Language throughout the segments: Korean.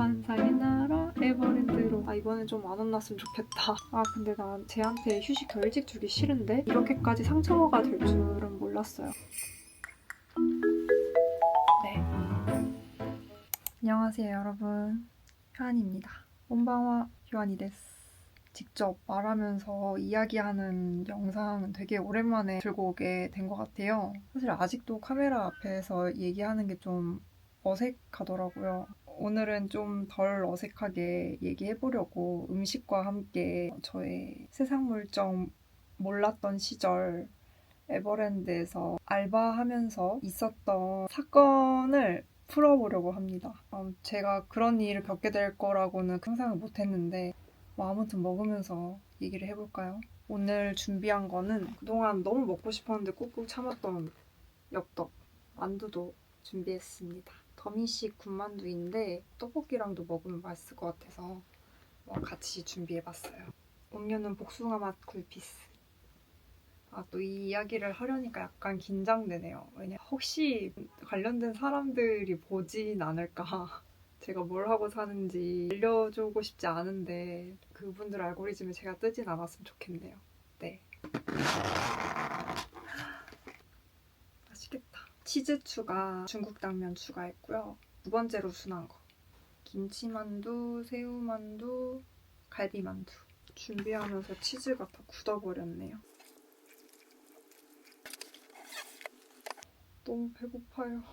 환상의 나라 에버랜드로. 아 이번엔 좀 안 혼났으면 좋겠다. 아 근데 난 쟤한테 휴식 더 일찍 주기 싫은데? 이렇게까지 상처가 될 줄은 몰랐어요. 네. 안녕하세요 여러분. 효안입니다. 온방와 효안이 데스 직접 말하면서 이야기하는 영상은 되게 오랜만에 들고 오게 된 것 같아요. 사실 아직도 카메라 앞에서 얘기하는 게 좀 어색하더라고요. 오늘은 좀 덜 어색하게 얘기해 보려고 음식과 함께 저의 세상 물정 몰랐던 시절 에버랜드에서 알바하면서 있었던 사건을 풀어보려고 합니다. 음, 제가 그런 일을 겪게 될 거라고는 상상을 못했는데 뭐 아무튼 먹으면서 얘기를 해볼까요? 오늘 준비한 거는 그동안 너무 먹고 싶었는데 꾹꾹 참았던 엽떡 만두도 준비했습니다. 더미식 군만두인데 떡볶이랑도 먹으면 맛있을 것 같아서 뭐 같이 준비해봤어요. 음료는 복숭아 맛 굴피스. 아, 또 이 이야기를 하려니까 약간 긴장되네요. 왜냐, 혹시 관련된 사람들이 보진 않을까. 제가 뭘 하고 사는지 알려주고 싶지 않은데 그분들 알고리즘에 제가 뜨진 않았으면 좋겠네요. 네. 치즈 추가, 중국 당면 추가했고요. 두 번째로 순한 거. 김치만두, 새우만두, 갈비만두. 준비하면서 치즈가 다 굳어버렸네요. 너무 배고파요.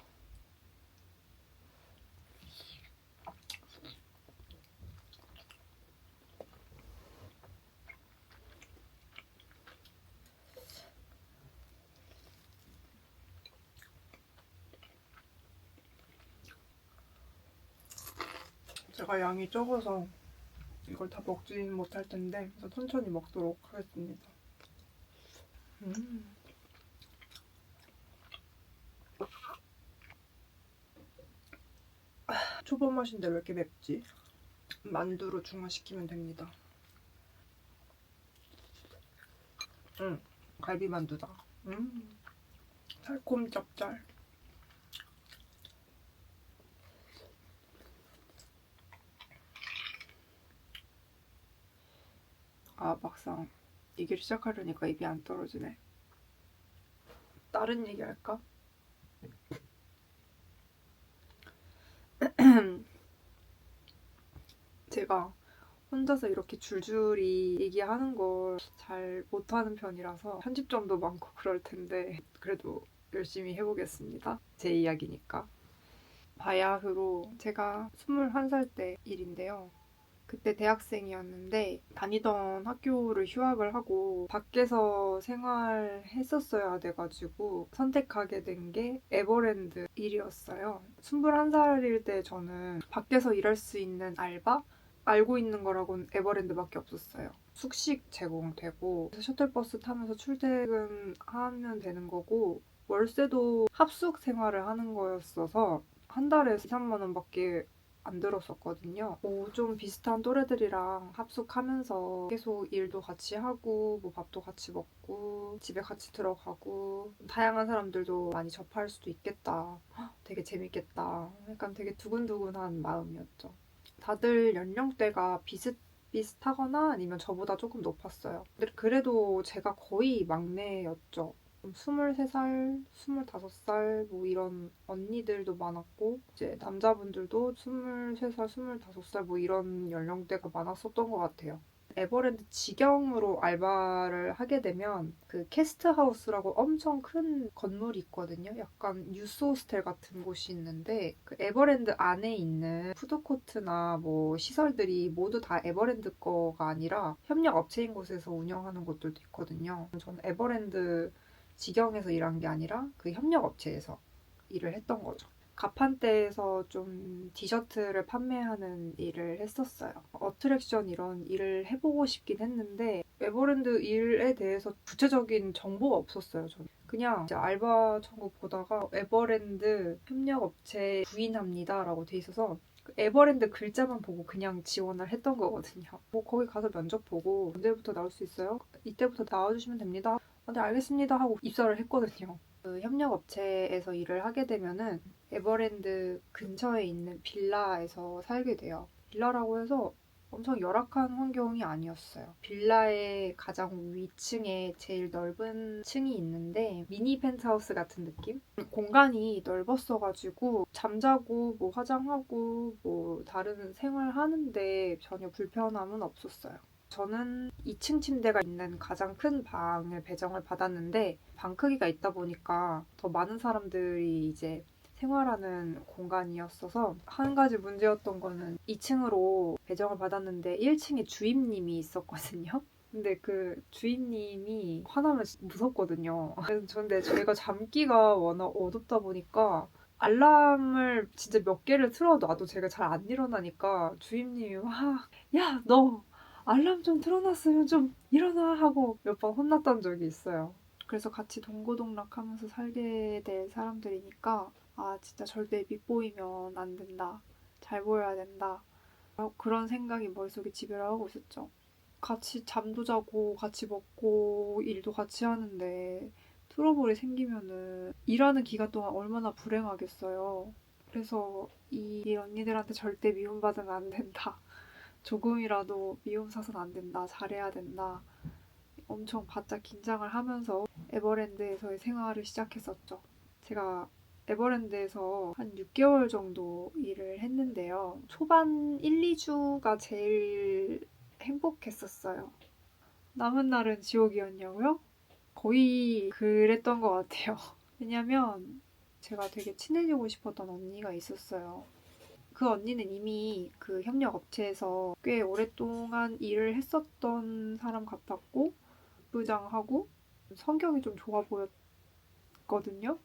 양이 적어서 이걸 다 먹지는 못할 텐데 그래서 천천히 먹도록 하겠습니다. 음. 아, 초밥 맛인데 왜 이렇게 맵지? 만두로 중화시키면 됩니다. 음, 갈비 만두다. 음, 달콤 짭짤. 아 막상 얘기를 시작하려니까 입이 안 떨어지네. 다른 얘기 할까? 제가 혼자서 이렇게 줄줄이 얘기하는 걸 잘 못하는 편이라서 편집점도 많고 그럴 텐데 그래도 열심히 해보겠습니다. 제 이야기니까. 바야흐로 제가 21살 때 일인데요. 그때 대학생이었는데 다니던 학교를 휴학을 하고 밖에서 생활했었어야 돼가지고 선택하게 된 게 에버랜드 일이었어요. 21살일 때 저는 밖에서 일할 수 있는 알바? 알고 있는 거라고는 에버랜드밖에 없었어요. 숙식 제공되고 셔틀버스 타면서 출퇴근하면 되는 거고 월세도 합숙 생활을 하는 거였어서 한 달에 2, 3만 원밖에 안 들었었거든요. 뭐 좀 비슷한 또래들이랑 합숙하면서 계속 일도 같이 하고 뭐 밥도 같이 먹고 집에 같이 들어가고 다양한 사람들도 많이 접할 수도 있겠다. 헉, 되게 재밌겠다. 약간 되게 두근두근한 마음이었죠. 다들 연령대가 비슷 비슷하거나 아니면 저보다 조금 높았어요. 그래도 제가 거의 막내였죠. 23살, 25살 뭐 이런 언니들도 많았고 이제 남자분들도 23살, 25살 뭐 이런 연령대가 많았었던 것 같아요. 에버랜드 직영으로 알바를 하게 되면 그 캐스트하우스라고 엄청 큰 건물이 있거든요. 약간 유스 호스텔 같은 곳이 있는데 그 에버랜드 안에 있는 푸드코트나 뭐 시설들이 모두 다 에버랜드 거가 아니라 협력 업체인 곳에서 운영하는 곳들도 있거든요. 저는 에버랜드 직영에서 일한 게 아니라 그 협력 업체에서 일을 했던 거죠. 가판대에서 좀 디저트를 판매하는 일을 했었어요. 어트랙션 이런 일을 해보고 싶긴 했는데 에버랜드 일에 대해서 구체적인 정보가 없었어요. 저는 그냥 알바 천국 보다가 에버랜드 협력업체 부인합니다라고 돼 있어서 그 에버랜드 글자만 보고 그냥 지원을 했던 거거든요. 뭐 거기 가서 면접 보고 언제부터 나올 수 있어요? 이때부터 나와주시면 됩니다. 아, 네 알겠습니다 하고 입사를 했거든요. 그 협력업체에서 일을 하게 되면은 에버랜드 근처에 있는 빌라에서 살게 돼요. 빌라라고 해서 엄청 열악한 환경이 아니었어요. 빌라의 가장 위층에 제일 넓은 층이 있는데 미니 펜트하우스 같은 느낌? 공간이 넓었어가지고 잠자고 뭐 화장하고 뭐 다른 생활 하는데 전혀 불편함은 없었어요. 저는 2층 침대가 있는 가장 큰 방을 배정을 받았는데 방 크기가 있다 보니까 더 많은 사람들이 이제 생활하는 공간이었어서 한 가지 문제였던 거는 2층으로 배정을 받았는데 1층에 주임님이 있었거든요. 근데 그 주임님이 화나면 무섭거든요. 근데 저희가 잠기가 워낙 어둡다 보니까 알람을 진짜 몇 개를 틀어놔도 제가 잘 안 일어나니까 주임님이 막야너 알람 좀 틀어놨으면 좀 일어나 하고 몇 번 혼났던 적이 있어요. 그래서 같이 동고동락하면서 살게 될 사람들이니까 아 진짜 절대 밑보이면 안 된다. 잘 보여야 된다. 그런 생각이 머릿속에 지배를 하고 있었죠. 같이 잠도 자고 같이 먹고 일도 같이 하는데 트러블이 생기면은 일하는 기간 동안 얼마나 불행하겠어요. 그래서 이 언니들한테 절대 미움받으면 안 된다. 조금이라도 미움 사선 안 된다. 잘해야 된다. 엄청 바짝 긴장을 하면서 에버랜드에서의 생활을 시작했었죠. 제가 에버랜드에서 한 6개월 정도 일을 했는데요. 초반 1, 2주가 제일 행복했었어요. 남은 날은 지옥이었냐고요? 거의 그랬던 것 같아요. 왜냐면 제가 되게 친해지고 싶었던 언니가 있었어요. 그 언니는 이미 그 협력 업체에서 꽤 오랫동안 일을 했었던 사람 같았고, 부장하고 성격이 좀 좋아 보였거든요.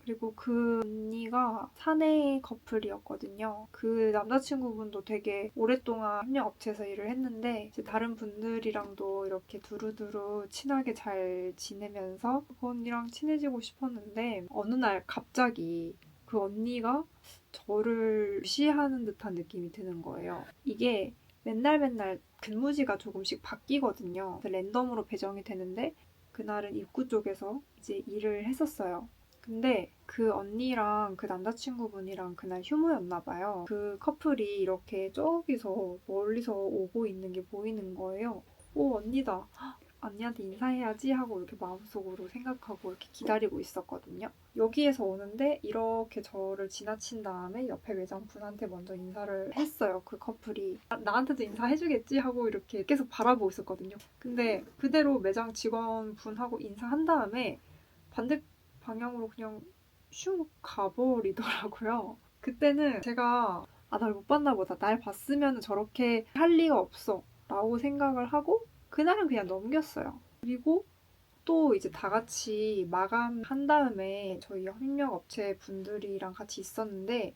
그리고 그 언니가 사내 커플이었거든요. 그 남자친구분도 되게 오랫동안 협력 업체에서 일을 했는데 다른 분들이랑도 이렇게 두루두루 친하게 잘 지내면서 그 언니랑 친해지고 싶었는데 어느 날 갑자기 그 언니가 저를 무시하는 듯한 느낌이 드는 거예요. 이게 맨날 맨날 근무지가 조금씩 바뀌거든요. 랜덤으로 배정이 되는데 그날은 입구 쪽에서 이제 일을 했었어요. 근데 그 언니랑 그 남자친구분이랑 그날 휴무였나 봐요. 그 커플이 이렇게 저기서 멀리서 오고 있는 게 보이는 거예요. 오 언니다. 헉, 언니한테 인사해야지 하고 이렇게 마음속으로 생각하고 이렇게 기다리고 있었거든요. 여기에서 오는데 이렇게 저를 지나친 다음에 옆에 매장분한테 먼저 인사를 했어요. 그 커플이 나, 나한테도 인사해주겠지 하고 이렇게 계속 바라보고 있었거든요. 근데 그대로 매장 직원분하고 인사한 다음에 반대 방향으로 그냥 슉 가버리더라고요. 그때는 제가 아, 날 못 봤나 보다. 날 봤으면 저렇게 할 리가 없어. 라고 생각을 하고 그날은 그냥 넘겼어요. 그리고 또 이제 다 같이 마감한 다음에 저희 협력 업체 분들이랑 같이 있었는데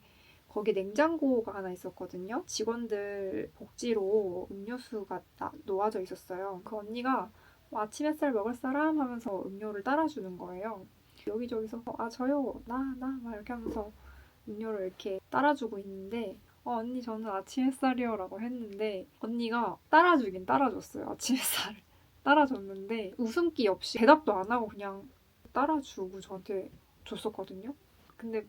거기 냉장고가 하나 있었거든요. 직원들 복지로 음료수가 나- 놓아져 있었어요. 그 언니가 뭐 아침 햇살 먹을 사람 하면서 음료를 따라주는 거예요. 여기저기서 어, 아 저요 나 나 막 이렇게 하면서 음료를 이렇게 따라주고 있는데 어, 언니 저는 아침 햇살이요 라고 했는데 언니가 따라주긴 따라줬어요 아침 햇살을. 따라줬는데 웃음기 없이 대답도 안 하고 그냥 따라주고 저한테 줬었거든요. 근데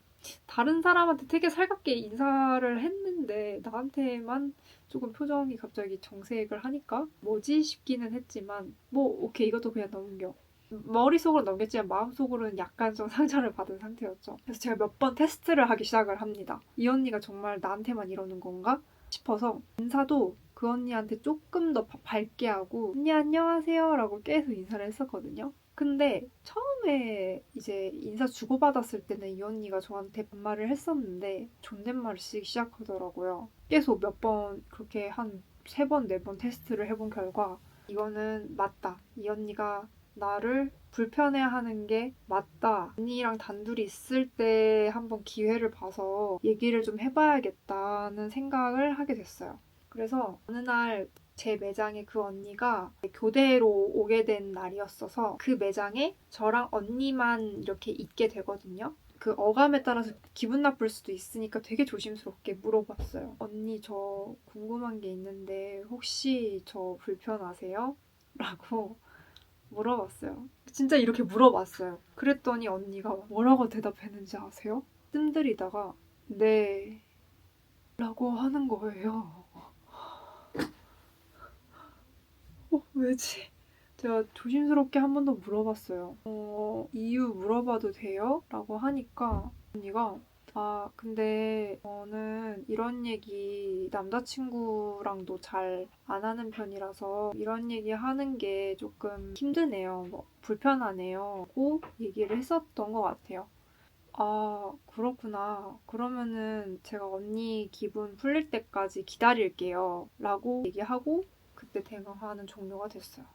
다른 사람한테 되게 살갑게 인사를 했는데 나한테만 조금 표정이 갑자기 정색을 하니까 뭐지? 싶기는 했지만 뭐 오케이. 이것도 그냥 넘겨 머릿속으로 넘겼지만 마음속으로는 약간 좀 상처를 받은 상태였죠. 그래서 제가 몇 번 테스트를 하기 시작을 합니다. 이 언니가 정말 나한테만 이러는 건가 싶어서 인사도 그 언니한테 조금 더 바- 밝게 하고 언니 안녕하세요 라고 계속 인사를 했었거든요. 근데 처음에 이제 인사 주고받았을 때는 이 언니가 저한테 반말을 했었는데 존댓말을 쓰기 시작하더라고요. 계속 몇 번 그렇게 한 세 번, 네 번 테스트를 해본 결과 이거는 맞다. 이 언니가 나를 불편해하는 게 맞다. 언니랑 단둘이 있을 때 한번 기회를 봐서 얘기를 좀 해봐야겠다는 생각을 하게 됐어요. 그래서 어느 날 제 매장에 그 언니가 교대로 오게 된 날이었어서 그 매장에 저랑 언니만 이렇게 있게 되거든요. 그 어감에 따라서 기분 나쁠 수도 있으니까 되게 조심스럽게 물어봤어요. 언니 저 궁금한 게 있는데 혹시 저 불편하세요? 라고 물어봤어요. 진짜 이렇게 물어봤어요. 그랬더니 언니가 뭐라고 대답했는지 아세요? 뜸들이다가 네 라고 하는 거예요. 어, 왜지? 제가 조심스럽게 한 번 더 물어봤어요. 어, 이유 물어봐도 돼요? 라고 하니까 언니가 아, 근데 저는 이런 얘기 남자친구랑도 잘 안 하는 편이라서 이런 얘기 하는 게 조금 힘드네요. 뭐, 불편하네요. 고 얘기를 했었던 것 같아요. 아, 그렇구나. 그러면은 제가 언니 기분 풀릴 때까지 기다릴게요. 라고 얘기하고 그때 대화하는 종료가 됐어요.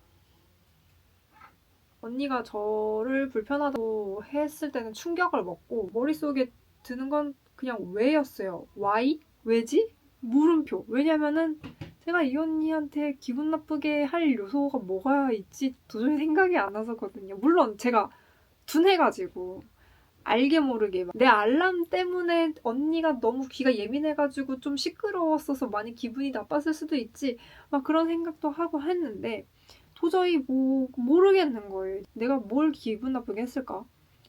언니가 저를 불편하다고 했을 때는 충격을 먹고 머릿속에 드는 건 그냥 왜였어요. why? 왜지? 물음표. 왜냐면은 제가 이 언니한테 기분 나쁘게 할 요소가 뭐가 있지 도저히 생각이 안 나서거든요. 물론 제가 둔해가지고 알게 모르게 내 알람 때문에 언니가 너무 귀가 예민해가지고 좀 시끄러웠어서 많이 기분이 나빴을 수도 있지 막 그런 생각도 하고 했는데 도저히 뭐 모르겠는 거예요. 내가 뭘 기분 나쁘게 했을까?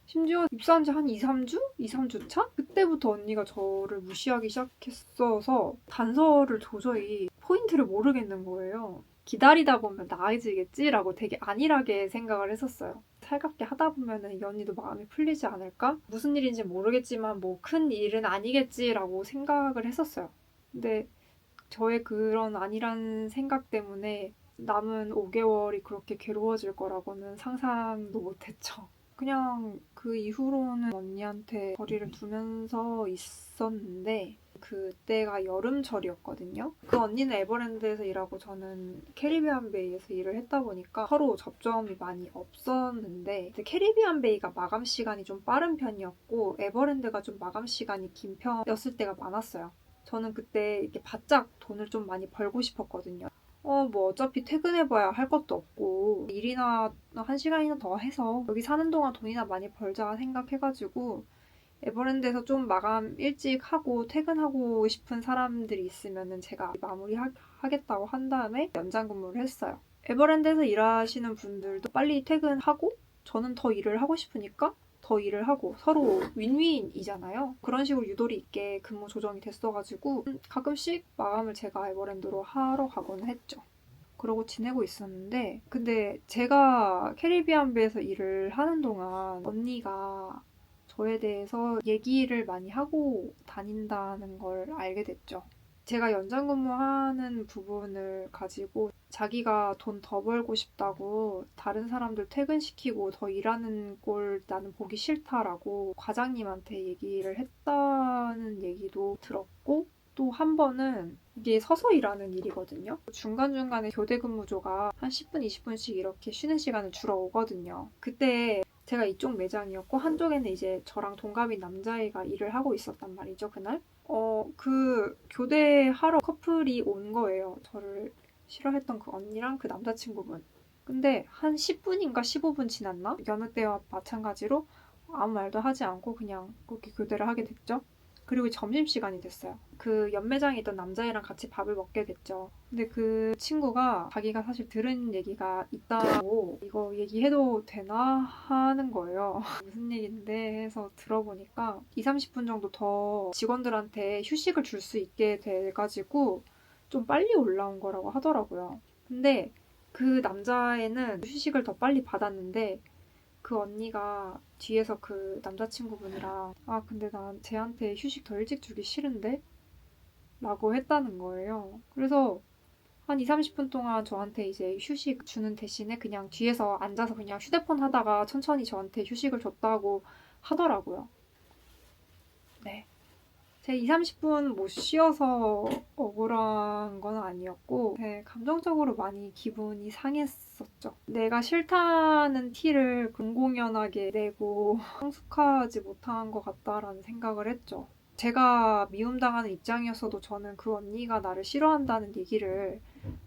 심지어 입사한 지 한 2, 3주? 2, 3주 차? 그때부터 언니가 저를 무시하기 시작했어서 단서를 도저히 포인트를 모르겠는 거예요. 기다리다 보면 나아지겠지라고 되게 안일하게 생각을 했었어요. 살갑게 하다 보면은 이 언니도 마음이 풀리지 않을까? 무슨 일인지 모르겠지만 뭐 큰 일은 아니겠지라고 생각을 했었어요. 근데 저의 그런 안일한 생각 때문에 남은 5개월이 그렇게 괴로워질 거라고는 상상도 못했죠. 그냥 그 이후로는 언니한테 거리를 두면서 있었는데 그때가 여름철이었거든요. 그 언니는 에버랜드에서 일하고 저는 캐리비안 베이에서 일을 했다 보니까 서로 접점이 많이 없었는데 캐리비안 베이가 마감 시간이 좀 빠른 편이었고 에버랜드가 좀 마감 시간이 긴 편이었을 때가 많았어요. 저는 그때 이렇게 바짝 돈을 좀 많이 벌고 싶었거든요. 어, 뭐 어차피 퇴근해봐야 할 것도 없고 일이나 한 시간이나 더 해서 여기 사는 동안 돈이나 많이 벌자 생각해가지고 에버랜드에서 좀 마감 일찍 하고 퇴근하고 싶은 사람들이 있으면은 제가 마무리 하겠다고 한 다음에 연장 근무를 했어요. 에버랜드에서 일하시는 분들도 빨리 퇴근하고 저는 더 일을 하고 싶으니까 더 일을 하고 서로 윈윈이잖아요. 그런 식으로 유도리 있게 근무 조정이 됐어가지고 가끔씩 마감을 제가 에버랜드로 하러 가곤 했죠. 그러고 지내고 있었는데 근데 제가 캐리비안 베에서 일을 하는 동안 언니가 저에 대해서 얘기를 많이 하고 다닌다는 걸 알게 됐죠. 제가 연장 근무하는 부분을 가지고 자기가 돈 더 벌고 싶다고 다른 사람들 퇴근시키고 더 일하는 꼴 나는 보기 싫다라고 과장님한테 얘기를 했다는 얘기도 들었고 또 한 번은 이게 서서 일하는 일이거든요. 중간중간에 교대 근무조가 한 10분, 20분씩 이렇게 쉬는 시간을 주러 오거든요. 그때 제가 이쪽 매장이었고 한쪽에는 이제 저랑 동갑인 남자애가 일을 하고 있었단 말이죠, 그날. 어, 그 교대하러 커플이 온 거예요. 저를 싫어했던 그 언니랑 그 남자친구분. 근데 한 10분인가 15분 지났나? 여느 때와 마찬가지로 아무 말도 하지 않고 그냥 그렇게 교대를 하게 됐죠. 그리고 점심시간이 됐어요. 그 연매장에 있던 남자애랑 같이 밥을 먹게 됐죠. 근데 그 친구가 자기가 사실 들은 얘기가 있다고 이거 얘기해도 되나 하는 거예요. 무슨 얘기인데 해서 들어보니까 2, 30분 정도 더 직원들한테 휴식을 줄 수 있게 돼가지고 좀 빨리 올라온 거라고 하더라고요. 근데 그 남자애는 휴식을 더 빨리 받았는데 그 언니가 뒤에서 그 남자친구분이랑 아 근데 난 쟤한테 휴식 더 일찍 주기 싫은데? 라고 했다는 거예요. 그래서 한 2, 30분 동안 저한테 이제 휴식 주는 대신에 그냥 뒤에서 앉아서 그냥 휴대폰 하다가 천천히 저한테 휴식을 줬다고 하더라고요. 네. 제 2, 30분 못 쉬어서 억울한 건 아니었고, 네, 감정적으로 많이 기분이 상했었죠. 내가 싫다는 티를 공공연하게 내고 성숙하지 못한 것 같다라는 생각을 했죠. 제가 미움당하는 입장이었어도 저는 그 언니가 나를 싫어한다는 얘기를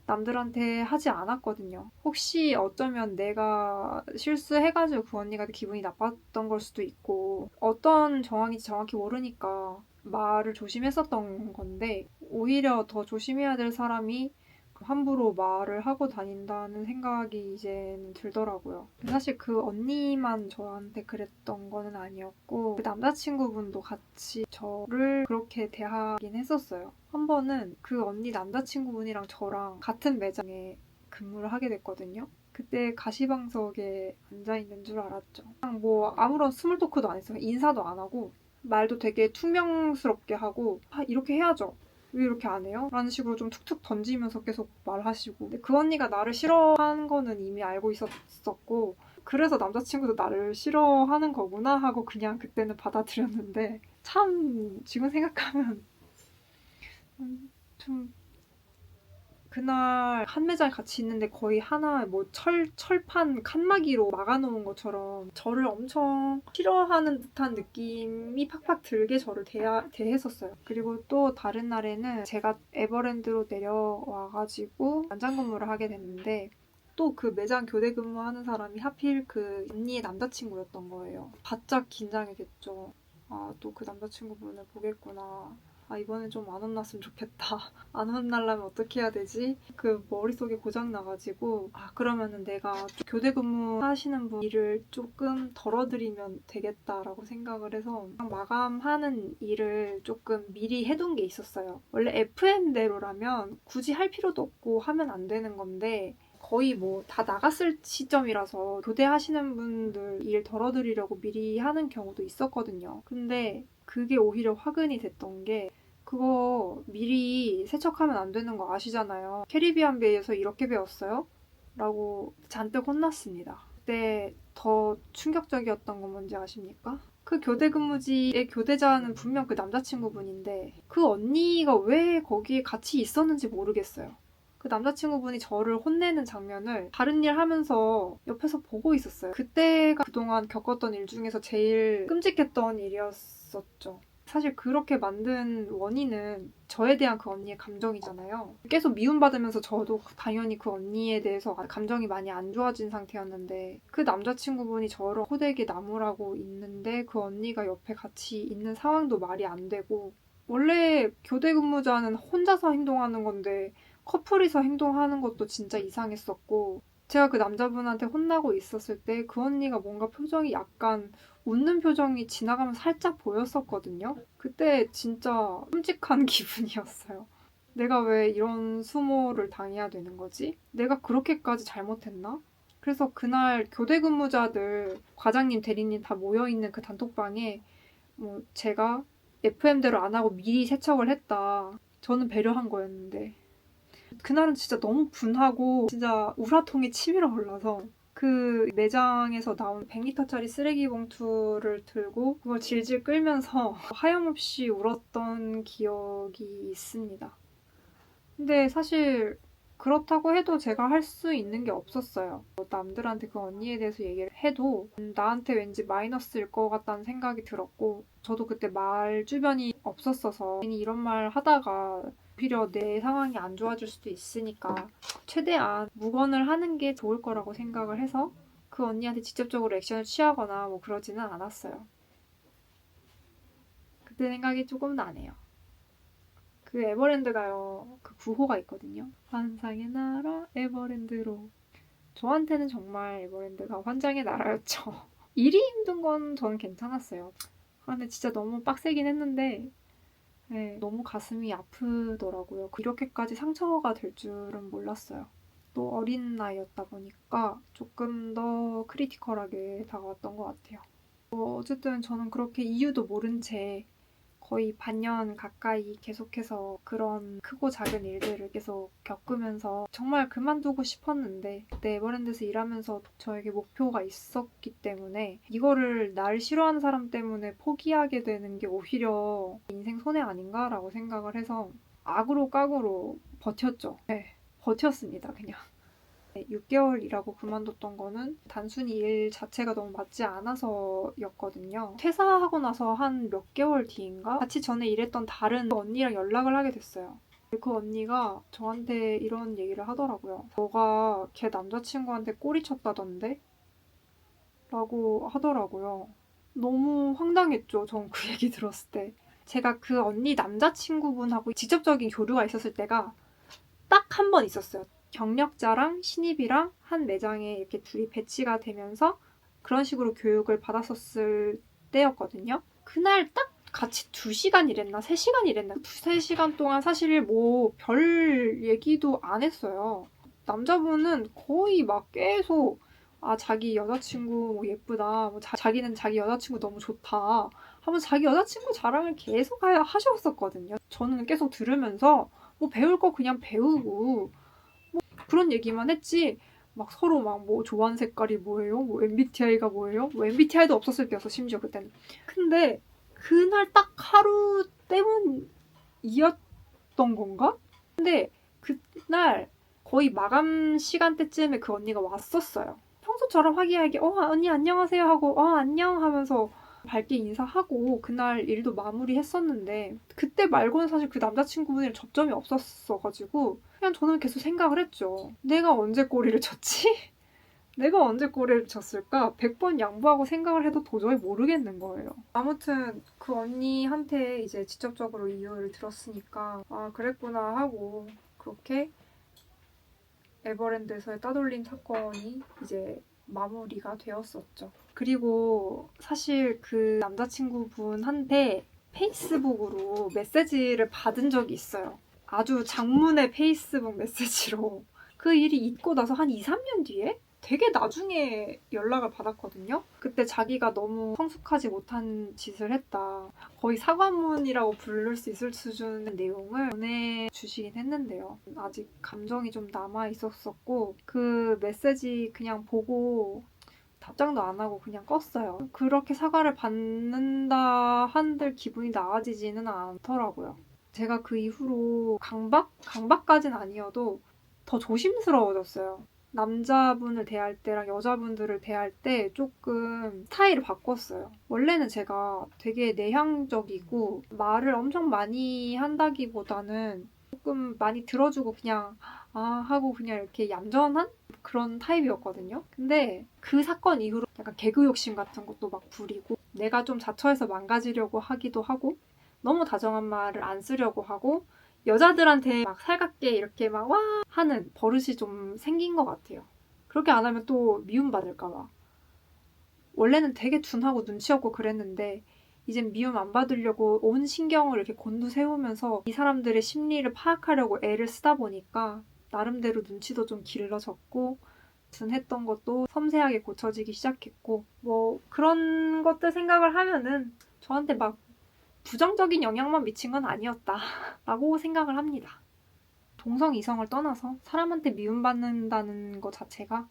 남들한테 하지 않았거든요. 혹시 어쩌면 내가 실수해가지고 그 언니가 기분이 나빴던 걸 수도 있고, 어떤 정황인지 정확히 모르니까 말을 조심했었던 건데 오히려 더 조심해야 될 사람이 그 함부로 말을 하고 다닌다는 생각이 이제는 들더라고요. 사실 그 언니만 저한테 그랬던 거는 아니었고 그 남자친구분도 같이 저를 그렇게 대하긴 했었어요. 한 번은 그 언니 남자친구분이랑 저랑 같은 매장에 근무를 하게 됐거든요. 그때 가시방석에 앉아 있는 줄 알았죠. 그냥 뭐 아무런 스몰 토크도 안 했어요. 인사도 안 하고 말도 되게 투명스럽게 하고 아 이렇게 해야죠. 왜 이렇게 안 해요? 라는 식으로 좀 툭툭 던지면서 계속 말하시고 근데 그 언니가 나를 싫어하는 거는 이미 알고 있었었고 그래서 남자친구도 나를 싫어하는 거구나 하고 그냥 그때는 받아들였는데 참 지금 생각하면 음, 좀 그날 한 매장에 같이 있는데 거의 하나 뭐 철, 철판 칸막이로 막아놓은 것처럼 저를 엄청 싫어하는 듯한 느낌이 팍팍 들게 저를 대하, 대했었어요. 그리고 또 다른 날에는 제가 에버랜드로 내려와가지고 안장 근무를 하게 됐는데 또그 매장 교대 근무하는 사람이 하필 그 언니의 남자친구였던 거예요. 바짝 긴장이 됐죠. 아, 또 그 남자친구분을 보겠구나. 아, 이번엔 좀 안 혼났으면 좋겠다. 안 혼날려면 어떻게 해야 되지? 그 머릿속에 고장 나가지고, 아, 그러면은 내가 좀 교대 근무 하시는 분 일을 조금 덜어드리면 되겠다라고 생각을 해서 마감하는 일을 조금 미리 해둔 게 있었어요. 원래 FM대로라면 굳이 할 필요도 없고 하면 안 되는 건데, 거의 뭐 다 나갔을 시점이라서 교대하시는 분들 일 덜어드리려고 미리 하는 경우도 있었거든요. 근데 그게 오히려 화근이 됐던 게 그거 미리 세척하면 안 되는 거 아시잖아요. 캐리비안 베이에서 이렇게 배웠어요? 라고 잔뜩 혼났습니다. 그때 더 충격적이었던 건 뭔지 아십니까? 그 교대 근무지의 교대자는 분명 그 남자친구분인데 그 언니가 왜 거기에 같이 있었는지 모르겠어요. 그 남자친구분이 저를 혼내는 장면을 다른 일 하면서 옆에서 보고 있었어요. 그때가 그동안 겪었던 일 중에서 제일 끔찍했던 일이었 었죠. 사실 그렇게 만든 원인은 저에 대한 그 언니의 감정이잖아요. 계속 미움받으면서 저도 당연히 그 언니에 대해서 감정이 많이 안 좋아진 상태였는데 그 남자친구분이 저를 호되게 나무라고 있는데 그 언니가 옆에 같이 있는 상황도 말이 안 되고 원래 교대 근무자는 혼자서 행동하는 건데 커플이서 행동하는 것도 진짜 이상했었고 제가 그 남자분한테 혼나고 있었을 때 그 언니가 뭔가 표정이 약간 웃는 표정이 지나가면 살짝 보였었거든요. 그때 진짜 끔찍한 기분이었어요. 내가 왜 이런 수모를 당해야 되는 거지? 내가 그렇게까지 잘못했나? 그래서 그날 교대 근무자들 과장님, 대리님 다 모여 있는 그 단톡방에 뭐 제가 FM대로 안 하고 미리 세척을 했다. 저는 배려한 거였는데 그날은 진짜 너무 분하고 진짜 우라통이 치밀어 올라서 그 매장에서 나온 100리터짜리 쓰레기 봉투를 들고 그걸 질질 끌면서 하염없이 울었던 기억이 있습니다. 근데 사실 그렇다고 해도 제가 할 수 있는 게 없었어요. 남들한테 그 언니에 대해서 얘기를 해도 나한테 왠지 마이너스일 것 같다는 생각이 들었고 저도 그때 말 주변이 없었어서 괜히 이런 말 하다가 오히려 내 상황이 안 좋아질 수도 있으니까 최대한 묵언을 하는 게 좋을 거라고 생각을 해서 그 언니한테 직접적으로 액션을 취하거나 뭐 그러지는 않았어요. 그때 생각이 조금 나네요. 그 에버랜드가요, 그 구호가 있거든요. 환상의 나라 에버랜드로. 저한테는 정말 에버랜드가 환장의 나라였죠. 일이 힘든 건 저는 괜찮았어요. 아, 근데 진짜 너무 빡세긴 했는데, 네, 너무 가슴이 아프더라고요. 이렇게까지 상처가 될 줄은 몰랐어요. 또 어린 나이였다 보니까 조금 더 크리티컬하게 다가왔던 것 같아요. 뭐 어쨌든 저는 그렇게 이유도 모른 채 거의 반년 가까이 계속해서 그런 크고 작은 일들을 계속 겪으면서 정말 그만두고 싶었는데 그때 에버랜드에서 일하면서 저에게 목표가 있었기 때문에 이거를 날 싫어하는 사람 때문에 포기하게 되는 게 오히려 인생 손해 아닌가라고 생각을 해서 악으로 깍으로 버텼죠. 네, 버텼습니다, 그냥. 6개월 일하고 그만뒀던 거는 단순히 일 자체가 너무 맞지 않아서였거든요. 퇴사하고 나서 한 몇 개월 뒤인가 같이 전에 일했던 다른 언니랑 연락을 하게 됐어요. 그 언니가 저한테 이런 얘기를 하더라고요. 너가 걔 남자친구한테 꼬리 쳤다던데? 라고 하더라고요. 너무 황당했죠. 전 그 얘기 들었을 때. 제가 그 언니 남자친구분하고 직접적인 교류가 있었을 때가 딱 한 번 있었어요. 경력자랑 신입이랑 한 매장에 이렇게 둘이 배치가 되면서 그런 식으로 교육을 받았었을 때였거든요. 그날 딱 같이 2시간 일했나 3시간 일했나 2, 3시간 동안 사실 뭐 별 얘기도 안 했어요. 남자분은 거의 막 계속 아 자기 여자친구 뭐 예쁘다 뭐 자, 기는 자기 여자친구 너무 좋다 하면서 자기 여자친구 자랑을 계속 하, 하셨었거든요. 저는 계속 들으면서 뭐 배울 거 그냥 배우고 뭐 그런 얘기만 했지 막 서로 막 뭐 좋아하는 색깔이 뭐예요? 뭐 MBTI가 뭐예요? 뭐 MBTI도 없었을 때였어 심지어 그때는. 근데 그날 딱 하루 때문이었던 건가? 근데 그날 거의 마감 시간대쯤에 그 언니가 왔었어요. 평소처럼 화기애애하게 어 언니 안녕하세요 하고 어 안녕 하면서 밝게 인사하고 그날 일도 마무리했었는데 그때 말고는 사실 그 남자친구분이랑 접점이 없었어가지고 그냥 저는 계속 생각을 했죠. 내가 언제 꼬리를 쳤지? 내가 언제 꼬리를 쳤을까? 100번 양보하고 생각을 해도 도저히 모르겠는 거예요. 아무튼 그 언니한테 이제 직접적으로 이유를 들었으니까 아 그랬구나 하고 그렇게 에버랜드에서의 따돌림 사건이 이제 마무리가 되었었죠. 그리고 사실 그 남자친구분한테 페이스북으로 메시지를 받은 적이 있어요. 아주 장문의 페이스북 메시지로. 그 일이 있고 나서 한 2, 3년 뒤에 되게 나중에 연락을 받았거든요. 그때 자기가 너무 성숙하지 못한 짓을 했다. 거의 사과문이라고 부를 수 있을 수준의 내용을 보내주시긴 했는데요. 아직 감정이 좀 남아 있었었고, 그 메시지 그냥 보고 답장도 안 하고 그냥 껐어요. 그렇게 사과를 받는다 한들 기분이 나아지지는 않더라고요. 제가 그 이후로 강박? 강박까진 아니어도 더 조심스러워졌어요. 남자분을 대할 때랑 여자분들을 대할 때 조금 스타일을 바꿨어요. 원래는 제가 되게 내향적이고 말을 엄청 많이 한다기보다는 조금 많이 들어주고 그냥 아 하고 그냥 이렇게 얌전한 그런 타입이었거든요. 근데 그 사건 이후로 약간 개그 욕심 같은 것도 막 부리고 내가 좀 자처해서 망가지려고 하기도 하고 너무 다정한 말을 안 쓰려고 하고 여자들한테 막 살갑게 이렇게 막 와 하는 버릇이 좀 생긴 것 같아요. 그렇게 안 하면 또 미움받을까봐. 원래는 되게 둔하고 눈치 없고 그랬는데 이젠 미움 안 받으려고 온 신경을 이렇게 곤두세우면서 이 사람들의 심리를 파악하려고 애를 쓰다 보니까 나름대로 눈치도 좀 길러졌고 둔했던 것도 섬세하게 고쳐지기 시작했고 뭐 그런 것들 생각을 하면은 저한테 막 부정적인 영향만 미친 건 아니었다라고 생각을 합니다. 동성 이성을 떠나서 사람한테 미움받는다는 것 자체가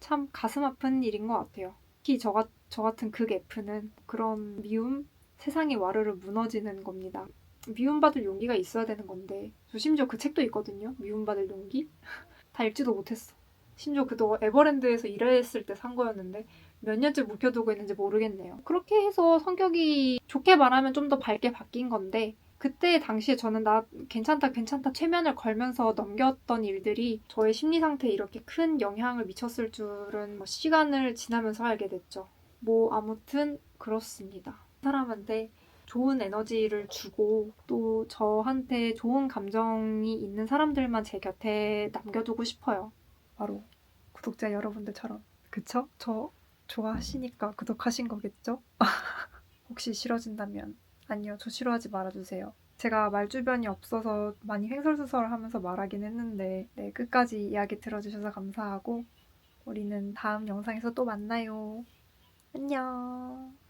참 가슴 아픈 일인 것 같아요. 특히 저, 가, 저 같은 극 F는 그런 미움, 세상이 와르르 무너지는 겁니다. 미움받을 용기가 있어야 되는 건데 저 심지어 그 책도 있거든요. 미움받을 용기? 다 읽지도 못했어. 심지어 그도 에버랜드에서 일했을 때 산 거였는데 몇 년째 묵혀두고 있는지 모르겠네요. 그렇게 해서 성격이 좋게 말하면 좀 더 밝게 바뀐 건데 그때 당시에 저는 나 괜찮다 괜찮다 최면을 걸면서 넘겼던 일들이 저의 심리 상태에 이렇게 큰 영향을 미쳤을 줄은 뭐 시간을 지나면서 알게 됐죠. 뭐 아무튼 그렇습니다. 사람한테 좋은 에너지를 주고 또 저한테 좋은 감정이 있는 사람들만 제 곁에 남겨두고 싶어요. 바로 구독자 여러분들처럼. 그쵸? 저 좋아하시니까 구독하신 거겠죠? 혹시 싫어진다면 아니요, 저 싫어하지 말아주세요. 제가 말 주변이 없어서 많이 횡설수설하면서 말하긴 했는데 네, 끝까지 이야기 들어주셔서 감사하고 우리는 다음 영상에서 또 만나요. 안녕.